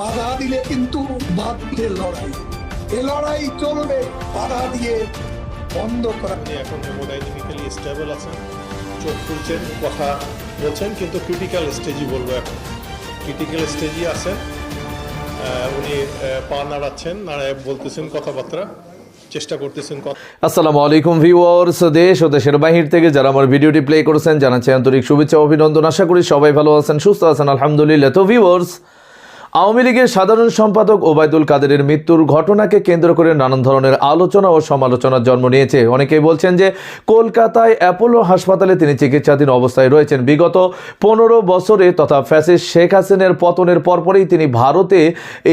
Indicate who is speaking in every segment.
Speaker 1: বাধা দিলে কিন্তু বাধ্যে লড়াই। এ লড়াই চলবে বাধা দিয়ে বন্ধ করা।
Speaker 2: এখন হেমোডাইনামিক্যালি স্টেবল আছেন? চোখ খুলছেন কথা বলছেন কিন্তু ক্রিটিক্যাল স্টেজই বলব এখন। ক্রিটিক্যাল স্টেজই আছেন। উনি পা নাড়াচ্ছেন নাড়ায় বলতেছেন কথাবার্তা চেষ্টা করতেছেন কথা।
Speaker 3: আসসালামু আলাইকুম ভিউয়ার্স দেশ ও দেশের বাহির থেকে যারা আমার ভিডিওটি প্লে করেছেন জানাচ্ছি আন্তরিক শুভেচ্ছা অভিনন্দন। আশা করি সবাই ভালো আছেন সুস্থ আছেন আলহামদুলিল্লাহ। তো ভিউয়ার্স আওয়ামী লীগের সাধারণ সম্পাদক ওবায়দুল কাদেরের মৃত্যুর ঘটনাকে কেন্দ্র করে নানান ধরনের আলোচনা ও সমালোচনার জন্ম নিয়েছে। অনেকেই বলছেন যে কলকাতায় অ্যাপোলো হাসপাতালে তিনি চিকিৎসাধীন অবস্থায় রয়েছেন। বিগত পনেরো বছরে তথা ফ্যাসিস্ট শেখ হাসিনের পতনের পরপরই তিনি ভারতে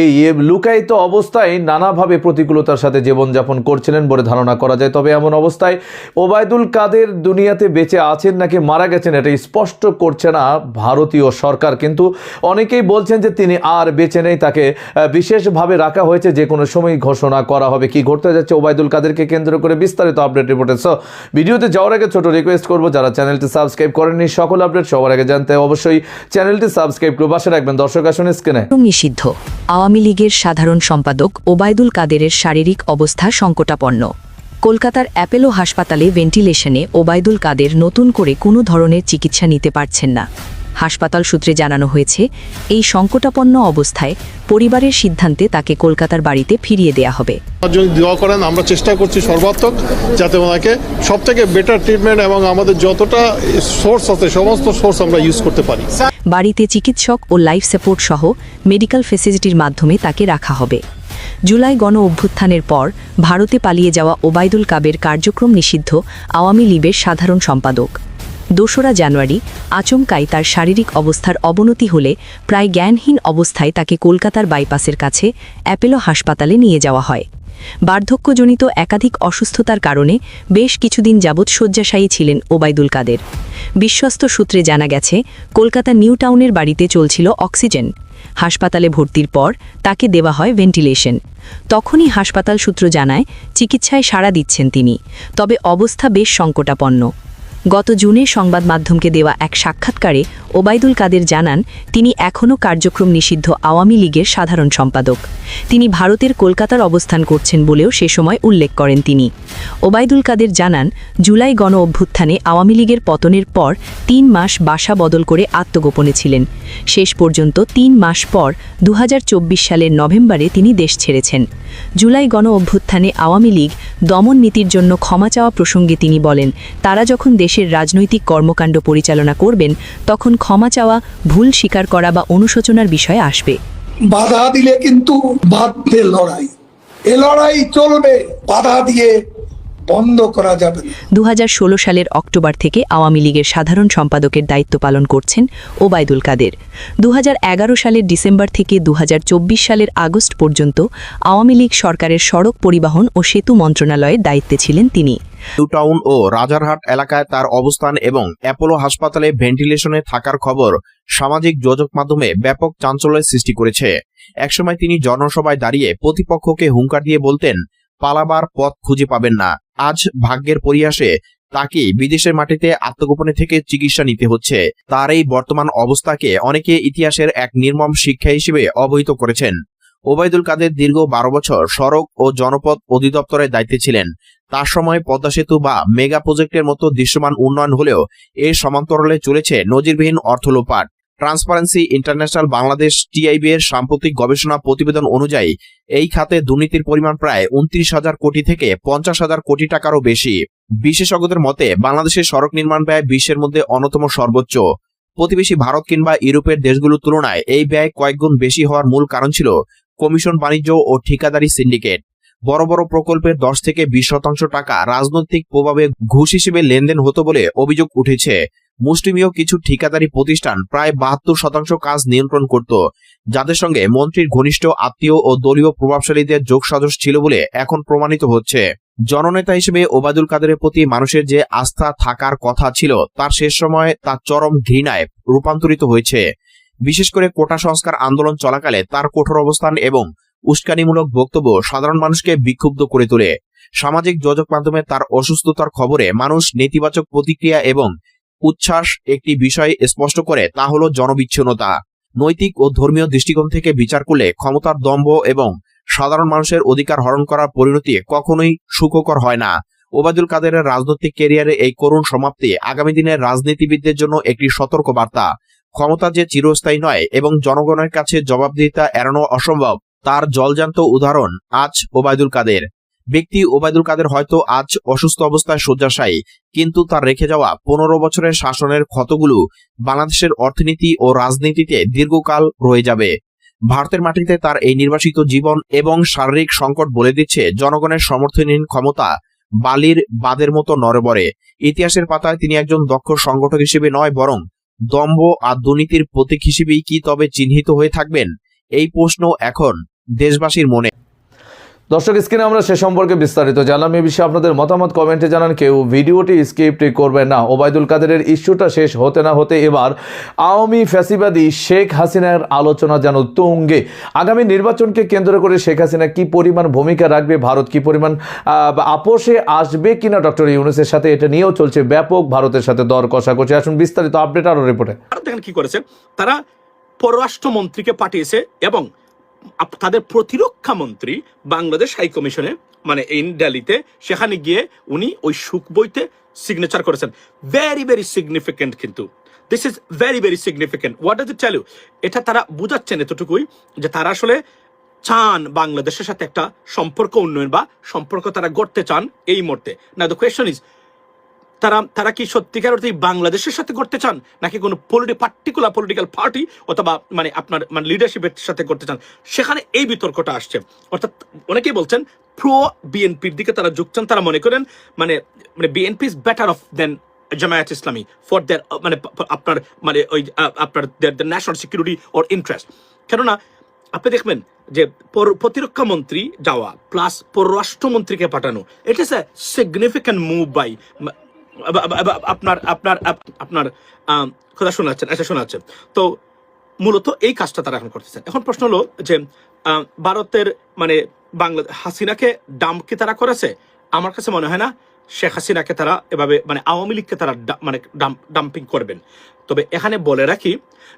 Speaker 3: এই লুকায়িত অবস্থায় নানাভাবে প্রতিকূলতার সাথে জীবনযাপন করছিলেন বলে ধারণা করা যায়। তবে এমন অবস্থায় ওবায়দুল কাদের দুনিয়াতে বেঁচে আছেন নাকি মারা গেছেন, এটা স্পষ্ট করছে না ভারতীয় সরকার। কিন্তু অনেকেই বলছেন যে তিনি আর বেঁচে নেই তাকে। বিশেষভাবে রাখা হয়েছে যে কোনো সময় ঘোষণা করা হবে। কি ঘটতে যাচ্ছে ওবায়দুল কাদেরকে কেন্দ্র করে বিস্তারিত আপডেট রিপোর্টে। সো ভিডিওতে যাওয়ার আগে ছোট রিকোয়েস্ট করব, যারা চ্যানেলটি সাবস্ক্রাইব করেননি, সকল আপডেট সবার আগে জানতে অবশ্যই চ্যানেলটি সাবস্ক্রাইব করে পাশে রাখবেন। দর্শক আসুন স্ক্রিনে।
Speaker 4: নিষিদ্ধ। আওয়ামী লীগের সাধারণ সম্পাদক ওবায়দুল কাদেরের শারীরিক অবস্থা সংকটাপন্ন। কলকাতার অ্যাপেলো হাসপাতালে ভেন্টিলেশনে ওবায়দুল কাদের নতুন করে কোনো ধরনের চিকিৎসা নিতে পারছেন না। হাসপাতাল সূত্রে জানানো হয়েছে এই সংকটাপন্ন অবস্থায় পরিবারের সিদ্ধান্তে তাকে কলকাতার বাড়িতে ফিরিয়ে দেয়া হবে।
Speaker 2: যদি দোয়া করেন আমরা চেষ্টা করছি সর্বাত্মক যাতে ওনাকে সব থেকে বেটার ট্রিটমেন্ট এবং আমাদের যতটা সোর্স আছে সমস্ত সোর্স আমরা ইউজ করতে পারি।
Speaker 4: বাড়িতে চিকিৎসক ও লাইফ সাপোর্ট সহ মেডিকেল ফেসিলিটির মাধ্যমে তাকে রাখা হবে। জুলাই গণ অভ্যুত্থানের পর ভারতে পালিয়ে যাওয়া ওবায়দুল কাবের কার্যক্রম নিষিদ্ধ আওয়ামী লীগের সাধারণ সম্পাদক। দোসরা জানুয়ারি আচমকাই তার শারীরিক অবস্থার অবনতি হলে প্রায় জ্ঞানহীন অবস্থায় তাকে কলকাতার বাইপাসের কাছে অ্যাপেলো হাসপাতালে নিয়ে যাওয়া হয়। বার্ধক্যজনিত একাধিক অসুস্থতার কারণে বেশ কিছুদিন যাবৎ শয্যাশায়ী ছিলেন ওবায়দুল কাদের। বিশ্বস্ত সূত্রে জানা গেছে, কলকাতা নিউ টাউনের বাড়িতে চলছিল অক্সিজেন। হাসপাতালে ভর্তির পর তাকে দেওয়া হয় ভেন্টিলেশন। তখনই হাসপাতাল সূত্র জানায়, চিকিৎসায় সাড়া দিচ্ছেন তিনি। তবে অবস্থা বেশ সংকটাপন্ন। গত জুনে সংবাদ মাধ্যমকে দেওয়া এক সাক্ষাৎকারে ওবায়দুল কাদের জানান, তিনি এখনও কার্যক্রম নিষিদ্ধ আওয়ামী লীগের সাধারণ সম্পাদক। তিনি ভারতের কলকাতার অবস্থান করছেন বলেও সে সময় উল্লেখ করেন তিনি। ওবায়দুল কাদের জানান, জুলাই গণ অভ্যুত্থানে আওয়ামী লীগের পতনের পর তিন মাস বাসা বদল করে আত্মগোপনে ছিলেন। শেষ পর্যন্ত তিন মাস পর দু হাজার চব্বিশ সালের নভেম্বরে তিনি দেশ ছেড়েছেন। জুলাই গণ অভ্যুত্থানে আওয়ামী লীগ দমন নীতির জন্য ক্ষমা চাওয়া প্রসঙ্গে তিনি বলেন, তারা যখন দেশের রাজনৈতিক কর্মকাণ্ড পরিচালনা করবেন, তখন ক্ষমা চাওয়া, ভুল স্বীকার করা বা অনুশোচনার বিষয়ে আসবে।
Speaker 1: বাধা দিলে কিন্তু বাধ্যে লড়াই। এ লড়াই চলবে, বাধা দিয়ে বন্ধ করা যাবে
Speaker 4: দু সালের অক্টোবর থেকে আওয়ামী লীগের সাধারণ সম্পাদকের দায়িত্ব পালন করছেন ওবায়দুল কাদের। দু হাজার এগারো সালের ডিসেম্বর থেকে দুহাজার চব্বিশ সালের আগস্ট পর্যন্ত আওয়ামী লীগ সরকারের সড়ক পরিবহন ও সেতু মন্ত্রণালয়ের দায়িত্বে ছিলেন তিনি।
Speaker 5: নিউ টাউন ও রাজারহাট এলাকায় তার অবস্থান এবং অ্যাপোলো হাসপাতালে ভেন্টিলেশনে থাকার খবর সামাজিক যোগাযোগ মাধ্যমে ব্যাপক চাঞ্চল্যের সৃষ্টি করেছে। একসময় তিনি জনসভায় দাঁড়িয়ে প্রতিপক্ষকে হুঙ্কার দিয়ে বলতেন পালাবার পথ খুঁজে পাবেন না। আজ ভাগ্যের পরিহাসে তাকে বিদেশের মাটিতে আত্মগোপনে থেকে চিকিৎসা নিতে হচ্ছে। তার এই বর্তমান অবস্থাকে অনেকে ইতিহাসের এক নির্মম শিক্ষা হিসেবে অবহিত করেছেন। ওবায়দুল কাদের দীর্ঘ বারো বছর সড়ক ও জনপথ অধিদপ্তরের দায়িত্বে ছিলেন। তার সময় পদ্মা সেতু বা মেগা প্রজেক্টের মতো দৃশ্যমান উন্নয়ন হলেও এর সমান্তরালে চলেছে নজিরবিহীন অর্থ লোপাট। ট্রান্সপারেন্সি ইন্টারন্যাশনাল বাংলাদেশ টিআইবি এর সাম্প্রতিক গবেষণা প্রতিবেদন অনুযায়ী, এই খাতে দুর্নীতির পরিমাণ প্রায় উনত্রিশ হাজার কোটি থেকে পঞ্চাশ হাজার কোটি টাকারও বেশি। বিশেষজ্ঞদের মতে, বাংলাদেশের সড়ক নির্মাণ ব্যয় বিশ্বের মধ্যে অন্যতম সর্বোচ্চ। প্রতিবেশী ভারত কিংবা ইউরোপের দেশগুলোর তুলনায় এই ব্যয় কয়েকগুণ বেশি হওয়ার মূল কারণ ছিল কমিশন বাণিজ্য ও ঠিকাদারি সিন্ডিকেট। বড় বড় প্রকল্পের দশ থেকে বিশ শতাংশ টাকা রাজনৈতিক প্রভাবে ঘুষ হিসেবে লেনদেন হতো বলে অভিযোগ উঠেছে। মুসলিমীয় কিছু ঠিকাদারি প্রতিষ্ঠান প্রায় বাহাত্তর শতাংশ কাজ নিয়ন্ত্রণ করত, যাদের সঙ্গে মন্ত্রীর ঘনিষ্ঠ আত্মীয় ও দলীয় প্রভাবশালীদের যোগসাজশ ছিল বলে এখন প্রমাণিত হচ্ছে। জননেতা হিসেবে ওবায়দুল কাদেরের প্রতি মানুষের যে আস্থা থাকার কথা ছিল, তার শেষ সময়ে তা চরম ঘৃণায় রূপান্তরিত হয়েছে। বিশেষ করে কোটা সংস্কার আন্দোলন চলাকালে তার কঠোর অবস্থান এবং উস্কানিমূলক বক্তব্য সাধারণ মানুষকে বিক্ষুব্ধ করে তোলে। সামাজিক যোগাযোগ মাধ্যমে তার অসুস্থতার খবরে মানুষ নেতিবাচক প্রতিক্রিয়া এবং উচ্ছ্বাস একটি বিষয় স্পষ্ট করে, তা হল জনবিচ্ছিন্নতা। নৈতিক ও ধর্মীয় দৃষ্টিকোণ থেকে বিচার করলে ক্ষমতার দম্ভ এবং সাধারণ মানুষের অধিকার হরণ করার পরিণতি কখনোই সুখকর হয় না। ওবায়দুল কাদেরের রাজনৈতিক ক্যারিয়ারে এই করুণ সমাপ্তি আগামী দিনের রাজনীতিবিদদের জন্য একটি সতর্ক বার্তা। ক্ষমতা যে চিরস্থায়ী নয় এবং জনগণের কাছে জবাবদিহিতা এড়ানো অসম্ভব, তার জলজান্ত উদাহরণ আজ ওবায়দুল কাদের। ব্যক্তি ওবায়দুল কাদের হয়তো আজ অসুস্থ অবস্থায় শয্যাশায়ী, কিন্তু তার রেখে যাওয়া পনেরো বছরের শাসনের ক্ষতগুলো বাংলাদেশের অর্থনীতি ও রাজনীতিতে দীর্ঘকাল রয়ে যাবে। ভারতের মাটিতে তার এই নির্বাসিত জীবন এবং শারীরিক সংকট বলে দিচ্ছে জনগণের সমর্থনহীন ক্ষমতা বালির বাদের মতো নড়বড়ে ইতিহাসের পাতায় তিনি একজন দক্ষ সংগঠক হিসেবে নয়, বরং দম্ভ আর দুর্নীতির প্রতীক হিসেবেই কি তবে চিহ্নিত হয়ে থাকবেন? এই প্রশ্ন এখন দেশবাসীর মনে।
Speaker 3: দর্শক, স্ক্রিনে আমরা সে সম্পর্কে বিস্তারিত জানলাম। এ বিষয়ে আপনাদের মতামত কমেন্টে জানান। কেউ ভিডিওটি স্কিপটি করবেন না। ওবায়দুল কাদেরের ইস্যুটা শেষ হতে না হতে এবার আওয়ামী ফ্যাসিবাদী শেখ হাসিনার আলোচনা যেন তুঙ্গে। আগামী নির্বাচনকে কেন্দ্র করে শেখ হাসিনা কি পরিমাণ ভূমিকা রাখবে, ভারত কি পরিমাণ আপোষে আসবে কিনা ডক্টর ইউনুসের সাথে এটা নিয়েও চলছে ব্যাপক ভারতের সাথে দর কষাকষি। আসুন বিস্তারিত আপডেট আরও রিপোর্টে।
Speaker 6: কি করেছে তারা পররাষ্ট্রমন্ত্রীকে পাঠিয়েছে এবং তাদের প্রতিরক্ষা মন্ত্রী বাংলাদেশ হাই কমিশনে মানে ইন দিল্লিতে সেখানে গিয়ে উনি ওই সুখ বইতে সিগনেচার করেছেন। ভেরি ভেরি সিগনিফিকেন্ট কিন্তু। This is very very significant what does it you এটা তারা বুঝাচ্ছেন এতটুকুই যে তারা আসলে চান বাংলাদেশের সাথে একটা সম্পর্ক উন্নয়ন বা সম্পর্ক তারা গড়তে চান এই মুহূর্তে। না দ্য কোয়েশ্চন ইজ তারা তারা কি সত্যিকার অর্থে বাংলাদেশের সাথে করতে চান? নাকি কোনো পলিটি পার্টিকুলার পলিটিক্যাল পার্টি অথবা মানে আপনার মানে লিডারশিপের সাথে করতে চান? সেখানে এই বিতর্কটা আসছে। অর্থাৎ অনেকেই বলছেন প্রো বিএনপির দিকে তারা যুগছেন তারা মনে করেন মানে মানে BNP is better off then Jamaat Islami for their মানে আপনার মানে ওই আপনার their national security or interest কেননা, আপনি দেখবেন যে পর- প্রতিরক্ষা মন্ত্রী যাওয়া প্লাস পররাষ্ট্রমন্ত্রীকে পাঠানো এটা is a significant move by আপনার আপনার আপনার কথা শোনাচ্ছেন আচ্ছা শোনাচ্ছেন। তো মূলত এই কাজটা তারা এখন করতেছেন। এখন প্রশ্ন হলো যে ভারতের মানে বাংলা হাসিনাকে ডাম্প কি তারা করেছে? আমার কাছে মনে হয় না। শেখ হাসিনাকে তারা এভাবে মানে আওয়ামী লীগকে তারা মানে ডাম্পিং করবেন। তবে এখানে বলে রাখি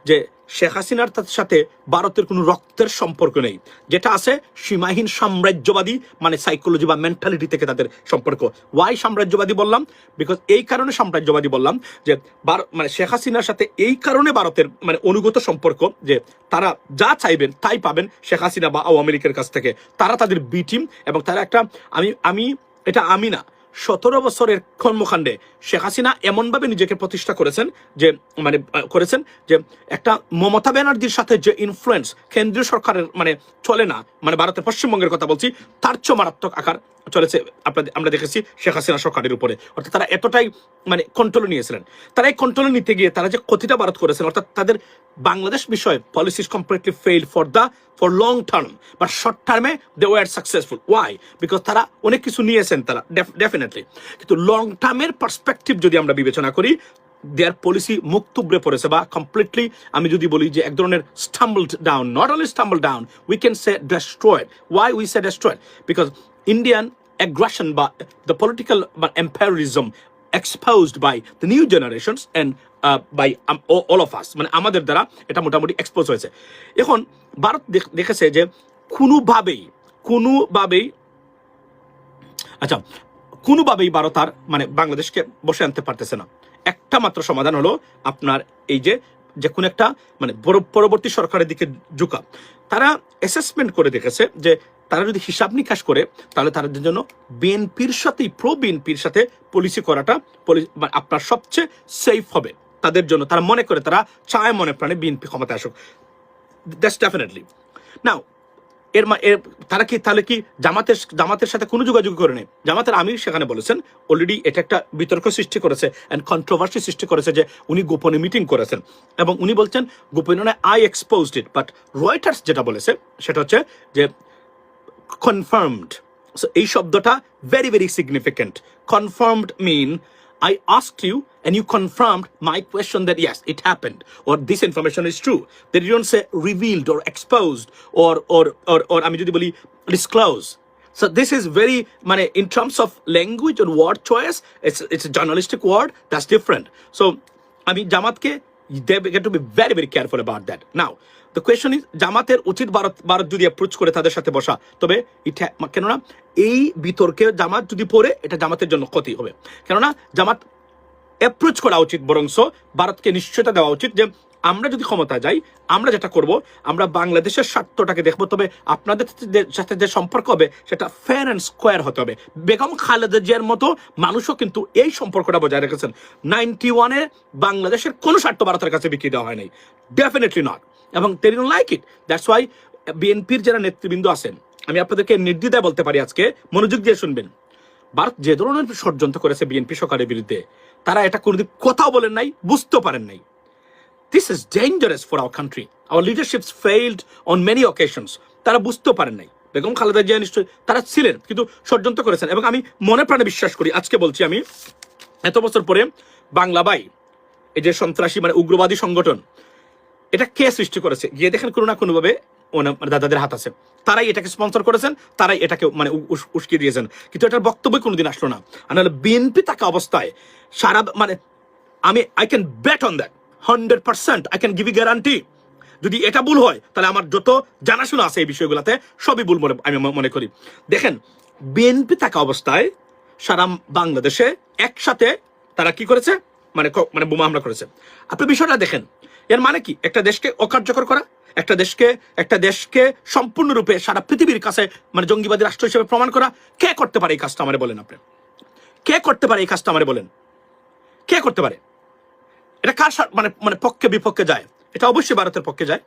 Speaker 6: যে শেখ হাসিনার সাথে ভারতের কোনো রক্তের সম্পর্ক নেই। যেটা আছে সীমাহীন সাম্রাজ্যবাদী মানে সাইকোলজি বা মেন্টালিটি থেকে তাদের সম্পর্ক। ওয়াই সাম্রাজ্যবাদী বললাম? বিকজ এই কারণে সাম্রাজ্যবাদী বললাম যে মানে শেখ হাসিনার সাথে এই কারণে ভারতের মানে অনুগত সম্পর্ক যে তারা যা চাইবেন তাই পাবেন শেখ হাসিনা বা আওয়ামী লীগের কাছ থেকে। তারা তাদের বি টিম এবং তারা একটা, আমি আমি, এটা আমি না। সতেরো বছরের কর্মকাণ্ডে শেখ হাসিনা এমনভাবে নিজেকে প্রতিষ্ঠা করেছেন যে মানে করেছেন যে, একটা মমতা ব্যানার্জির সাথে যে ইনফ্লুয়েন্স কেন্দ্রীয় সরকারের মানে চলে না মানে ভারতের পশ্চিমবঙ্গের কথা বলছি, তার চেয়ে মারাত্মক আকার চলেছে আপনাদের আমরা দেখেছি শেখ হাসিনা সরকারের উপরে। অর্থাৎ তারা এতটাই মানে কন্ট্রোলে নিয়েছিলেন। তারা এই কন্ট্রোলে নিতে গিয়ে তারা যে ক্ষতিটা ভারত করেছেন, অর্থাৎ তাদের বাংলাদেশ বিষয়ে policies completely fail for the for long term but short টার্মে they were successful why because তারা অনেক কিছু নিয়েছেন তারা ডেফিনেটলি কিন্তু লং টার্মের পার্সপেক্টিভ যদি আমরা বিবেচনা করি দেয়ার পলিসি মুখ তুবড়ে পড়েছে বা কমপ্লিটলি আমি যদি বলি যে এক ধরনের stumble down not only stumble down we can say destroyed why we say destroyed because Indian aggression by the political but imperialism exposed by the new generations um, all, all of us. মানে আমাদের দ্বারা এটা মোটামুটি expose হয়েছে। এখন ভারত দেখেছে যে কোনোভাবেই কোনোভাবেই আচ্ছা কোনোভাবেই ভারত আর মানে বাংলাদেশকে বসে আনতে পারতেছে না। একটা মাত্র সমাধান হলো আপনার এই যে যে কোনো একটা মানে পরবর্তী সরকারের দিকে ঝুঁকা। তারা অ্যাসেসমেন্ট করে দেখেছে যে তারা যদি হিসাব নিকাশ করে, তাহলে তাদের জন্য বিএনপির সাথেই প্রো বিএনপির সাথে পলিসি করাটা আপনার সবচেয়ে সেফ হবে। তাদের জন্য, তারা মনে করে তারা চায় মনে প্রাণে বিএনপি ক্ষমতা আসুক। দ্যাটস ডেফিনেটলি নাও এর তারা কি তাহলে কি জামাতের জামাতের সাথে কোনো যোগাযোগ করে নেই? জামাতের আমির সেখানে বলেছেন অলরেডি এটা একটা বিতর্ক সৃষ্টি করেছে অ্যান্ড কন্ট্রোভার্সি সৃষ্টি করেছে যে উনি গোপনে মিটিং করেছেন। এবং উনি বলছেন, গোপনে I exposed it but Reuters যেটা বলেছে, সেটা হচ্ছে যে কনফার্মড So, এই শব্দটা very very significant confirmed mean I asked you and you confirmed my question that yes, it happened or this information is true. That you don't say revealed or exposed or or or or আমি যদি বলি disclose. So this is very মানে in terms of language or word choice, it's it's a journalistic word that's different. So আমি জামাতকে They get to be very very careful about that. Now, the question is, জামাতের উচিত ভারত ভারত যদি approach করে তাদের সাথে বসা। তবে এটা কেননা, এই বিতর্কে জামাত যদি পড়ে, এটা জামাতের জন্য ক্ষতি হবে। কেননা, জামাত অ্যাপ্রোচ করা উচিত বরংস ভারতকে নিশ্চয়তা দেওয়া উচিত যে আমরা যদি ক্ষমতা যাই, আমরা যেটা করব, আমরা বাংলাদেশের স্বার্থটাকে দেখব, তবে আপনাদের সাথে যে সম্পর্ক হবে, সেটা ফেয়ার অ্যান্ড স্কোয়ার হতে হবে। বেগম খালেদা জিয়ার মতো মানুষও কিন্তু এই সম্পর্কটা বজায় রেখেছেন। নাইনটি ওয়ানে বাংলাদেশের কোনো স্বার্থ ভারতের কাছে বিক্রি দেওয়া হয়নি ডেফিনেটলি নট এবং টেরি লাইক ইট দ্যাটস ওয়াই বিএনপির যারা নেতৃবৃন্দ আছেন, আমি আপনাদেরকে নির্দ্বিধায় বলতে পারি আজকে, মনোযোগ দিয়ে শুনবেন। ভারত যে ধরনের ষড়যন্ত্র করেছে বিএনপি সরকারের বিরুদ্ধে, তারা এটা কোনোদিন কথাও বলেন নাই, বুঝতেও পারেন নাই। This is dangerous for our country our leadership failed on many occasions তারা বুঝতেও পারেন নাই। বেগম খালেদা জিয়া নিশ্চয়ই তারা ছিলেন, কিন্তু ষড়যন্ত্র করেছেন। এবং আমি মনে প্রাণে বিশ্বাস করি, আজকে বলছি আমি, এত বছর পরে বাংলা বাই, এই যে সন্ত্রাসী মানে উগ্রবাদী সংগঠন, এটা কে সৃষ্টি করেছে? গিয়ে দেখেন কোনো না কোনোভাবে মানে দাদাদের হাত আছে। তারাই এটাকে স্পন্সর করেছেন, তারাই এটাকে মানে উস- উস্কিয়ে দিয়েছেন। কিন্তু এটার বক্তব্য কোনোদিন আসলো না। আর বিএনপি থাকা অবস্থায় সারা মানে আমি I can bet on that hundred percent I can give you guarantee যদি এটা ভুল হয়, তাহলে আমার যত জানাশোনা আছে এই বিষয়গুলোতে, সবই ভুল মনে আমি মনে করি। দেখেন বিএনপি থাকা অবস্থায় সারা বাংলাদেশে একসাথে তারা কি করেছে? মানে মানে বোমা হামলা করেছে। আপনি বিষয়টা দেখেন। এর মানে কি? একটা দেশকে অকার্যকর করা, একটা দেশকে একটা দেশকে সম্পূর্ণরূপে সারা পৃথিবীর কাছে মানে জঙ্গিবাদী রাষ্ট্র হিসেবে প্রমাণ করা, কে করতে পারে এই কাজটা আমারে বলেন আপনি? কে করতে পারে এই কাজটা আমারে বলেন? কে করতে পারে? এটা কার মানে মানে পক্ষে বিপক্ষে যায়। এটা অবশ্যই ভারতের পক্ষে যায়।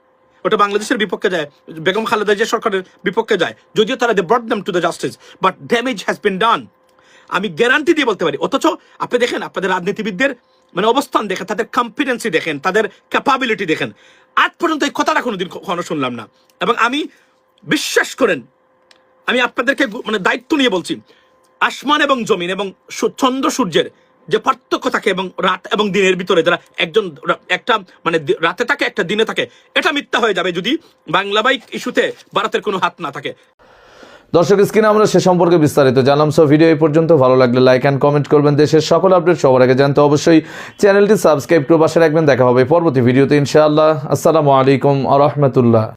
Speaker 6: ওটা বাংলাদেশের বিপক্ষে যায়। বেগম খালেদা জিয়া সরকারের বিপক্ষে যায়। যদিও তারা they brought them to the justice but damage has been done আমি গ্যারান্টি দিয়ে বলতে পারি, অথচ আপনি দেখেন, আপনাদের রাজনীতিবিদদের মানে অবস্থান দেখেন, তাদের কম্পিটেন্সি দেখেন, তাদের ক্যাপাবিলিটি দেখেন। আজ পর্যন্ত এই কথাটা কোনোদিন কখনো শুনলাম না। এবং আমি বিশ্বাস করেন, আমি আপনাদেরকে মানে দায়িত্ব নিয়ে বলছি, আসমান এবং জমিন এবং চন্দ্র সূর্যের যে পার্থক্য থাকে এবং রাত এবং দিনের ভিতরে যারা একজন একটা মানে রাতে থাকে, একটা দিনে থাকে, এটা মিথ্যা হয়ে যাবে যদি বাংলা বাইক ইস্যুতে ভারতের কোনো হাত না থাকে।
Speaker 3: দর্শক, স্ক্রিনে আমরা সে সম্পর্কে বিস্তারিত জানলাম। সো ভিডিও এই পর্যন্ত। ভালো লাগলে লাইক অ্যান্ড কমেন্ট করবেন। দেশের সকল আপডেট সবার আগে জানতে অবশ্যই চ্যানেলটি সাবস্ক্রাইব করে পাশে রাখবেন। দেখা হবে পরবর্তী ভিডিওতে ইনশাআল্লাহ। আসসালামু আলাইকুম আ রহমতুল্লাহ।